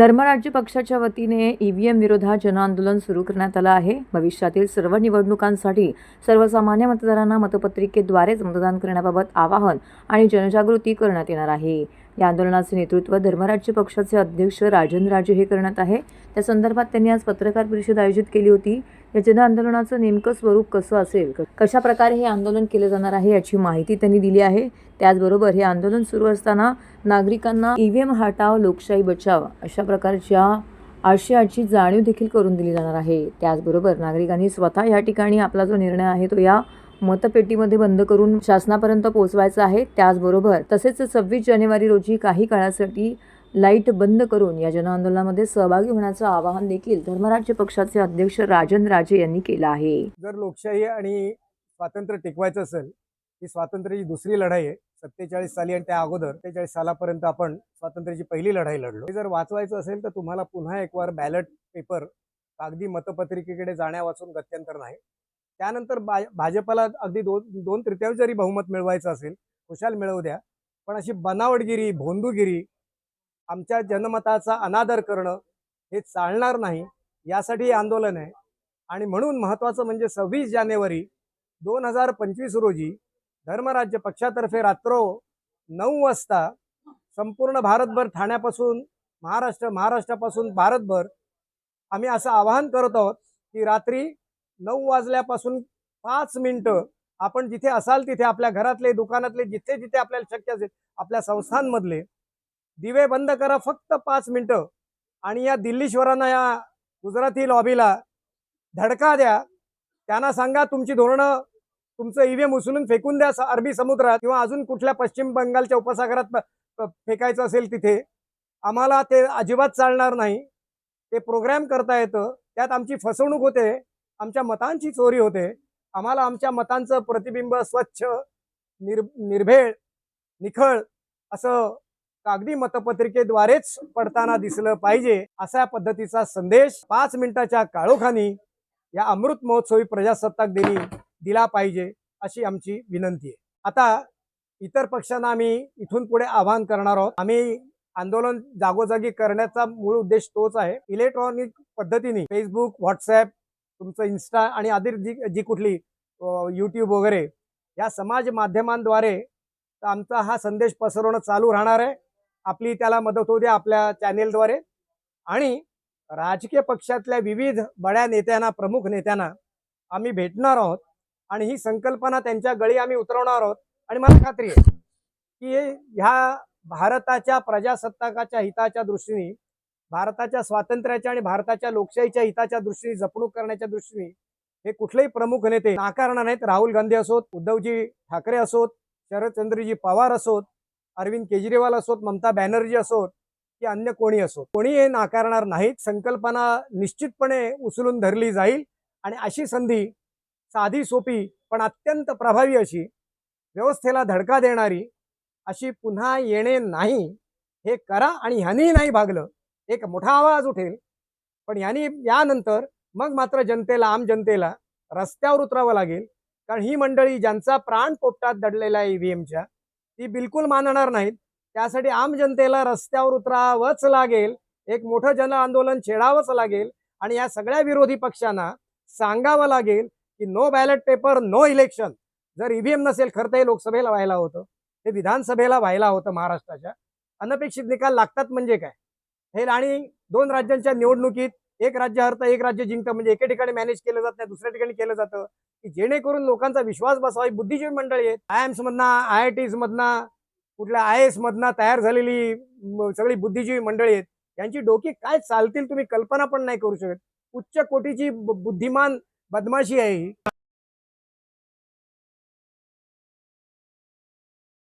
धर्मराज्य पक्षाच्या वतीने ईव्हीएम विरोधात जनआंदोलन सुरू करण्यात आलं आहे. भविष्यातील सर्व निवडणुकांसाठी सर्वसामान्य मतदारांना मतपत्रिकेद्वारेच मतदान करण्याबाबत आवाहन आणि जनजागृती करण्यात येणार आहे. या आंदोलनाचे नेतृत्व धर्मराज्य पक्षाचे अध्यक्ष राजनराजे हे करण्यात आहे. त्या संदर्भात त्यांनी आज पत्रकार परिषद आयोजित केली होती. या जनआंदोलनाचं नेमकं स्वरूप कसं असेल? कशा प्रकारे हे आंदोलन केलं जाणार आहे याची माहिती त्यांनी दिली आहे. त्याचबरोबर हे आंदोलन सुरू असताना नागरिकांना ईव्हीएम हटाव लोकशाही बचाव अशा प्रकारच्या आशयाची जाणीव देखील करून दिली जाणार आहे. त्याचबरोबर नागरिकांनी स्वतः या ठिकाणी आपला जो निर्णय आहे तो या मतपेटीमध्ये बंद करून शासनापर्यंत पोहोचवायचं आहे त्याचबरोबर तसेच सव्वीस जानेवारी रोजी काही काळासाठी लाइट बंद करून या जनआंदोलनामध्ये सहभागी होण्याचं आवाहन देखील धर्मराज्य पक्षाचे अध्यक्ष राजन राजे यांनी केलं आहे. जर लोकशाही आणि स्वातंत्र्य टिकवायचं असेल ही स्वातंत्र्याची दुसरी लढाई आहे सत्तेचाळीस साली आणि त्या अगोदर सत्तेचाळीस सालापर्यंत आपण स्वातंत्र्याची पहिली लढाई लढलो. हे जर वाचवायचं असेल तर तुम्हाला पुन्हा एक वार बॅलट पेपर कागदी मतपत्रिकेकडे जाण्या वाचून गत्यंतर नाही. त्यानंतर बा भाजपला अगदी दोन दोन तृतीयांश जरी बहुमत मिळवायचं असेल खुशाल मिळवू द्या. पण अशी बनावटगिरी भोंदूगिरी आमच्या जनमताचा अनादर करणं हे चालणार नाही यासाठी हे आंदोलन आहे. आणि म्हणून महत्त्वाचं म्हणजे सव्वीस जानेवारी दोन हजार पंचवीस रोजी धर्मराज्य पक्षातर्फे रात्रो नऊ वाजता संपूर्ण भारतभर ठाण्यापासून महाराष्ट्र महाराष्ट्रापासून भारतभर आम्ही असं आवाहन करत आहोत की रात्री नऊ वाजल्यापासून पाच मिनिटं आपण जिथे असाल तिथे आपल्या घरातले दुकानातले जिथे जिथे आपल्याला शक्य असेल आपल्या संस्थांमधले दिवे बंद करा फक्त पाच मिनिटं. आणि या दिल्लीश्वरांना या गुजराती लॉबीला धडका द्या. त्यांना सांगा तुमची धोरणं तुमचं ईव्हीएम उचलून फेकून द्या अरबी समुद्रात किंवा अजून कुठल्या पश्चिम बंगालच्या उपसागरात फेकायचं असेल तिथे आम्हाला ते अजिबात चालणार नाही. ते प्रोग्रॅम करता येतं. त्यात आमची फसवणूक होते. आमच्या मतांची चोरी होते. आम्हाला आमच्या मतांचं प्रतिबिंब स्वच्छ निर निर्भेळ निखळ असं कागदी मतपत्रिकेद्वारेच पडताना दिसलं पाहिजे अशा पद्धतीचा संदेश पाच मिनिटाच्या काळोखानी या अमृत महोत्सवी प्रजासत्ताक दिनी दिला पाहिजे अशी आमची विनंती आहे. आता इतर पक्षांना आम्ही इथून पुढे आवाहन करणार आहोत. आम्ही आंदोलन जागोजागी करण्याचा मूळ उद्देश तोच आहे. इलेक्ट्रॉनिक पद्धतीने फेसबुक व्हॉट्सॲप तुमचं इन्स्टा आणि आधी जी जी कुठली यूट्यूब वगैरे या समाज माध्यमांद्वारे आमचा हा संदेश पसरवणं चालू राहणार आहे. आपली त्याला मदत होऊ द्या आपल्या चॅनेलद्वारे आणि राजकीय पक्षातल्या विविध बड्या नेत्यांना प्रमुख नेत्यांना आम्ही भेटणार आहोत आणि ही संकल्पना त्यांच्या गळी आम्ही उतरवणार आहोत. आणि मला खात्री आहे की ह्या भारताच्या प्रजासत्ताकाच्या हिताच्या दृष्टीने भारताच्या स्वातंत्र्याच्या आणि भारताच्या लोकशाहीच्या हिताच्या दृष्टीने जपणूक करण्याच्या दृष्टीने हे कुठलेही प्रमुख नेते नाकारणार नाहीत. राहुल गांधी असोत उद्धवजी ठाकरे असोत शरदचंद्रजी पवार असोत अरविंद केजरीवाल असोत ममता बॅनर्जी असोत की अन्य कोणी असो कोणी हे नाकारणार नाहीत. संकल्पना निश्चितपणे उचलून धरली जाईल आणि अशी संधी साधी सोपी पण अत्यंत प्रभावी अशी व्यवस्थेला धडका देणारी अशी पुन्हा येणे नाही हे करा आणि ह्यांनीही नाही भागलं. एक मोठा आवाज उठेल. पण यांनी यानंतर मग मात्र जनतेला आम जनतेला रस्त्यावर उतरावं लागेल. कारण ही मंडळी ज्यांचा प्राण पोपटात दडलेला आहे ईव्हीएमच्या ती बिलकुल मानणार नाहीत. त्यासाठी आम जनतेला रस्त्यावर उतरावंच लागेल. एक मोठं जन आंदोलन छेडावंच लागेल. आणि या सगळ्या विरोधी पक्षांना सांगावं लागेल की no ballot paper no election जर ईव्हीएम नसेल खरं तर लोकसभेला व्हायला होतं. ते विधानसभेला व्हायला होतं महाराष्ट्राच्या. अनपेक्षित निकाल लागतात म्हणजे काय? हे आणि दोन राज्यांच्या निवडणुकीत एक राज्य हरतं एक राज्य जिंकतं. म्हणजे एके ठिकाणी मॅनेज केलं जात नाही दुसऱ्या ठिकाणी केलं जातं. की जेणेकरून लोकांचा विश्वास बसावा. ही बुद्धिजीवी मंडळी आहेत. आय एम्स मधना आय आय टीज कुठल्या आय एस मधना तयार झालेली सगळी बुद्धिजीवी मंडळी आहेत. यांची डोकी काय चालतील तुम्ही कल्पना पण नाही करू शकत. उच्च कोटीची बुद्धिमान बदमाशी आहे ही.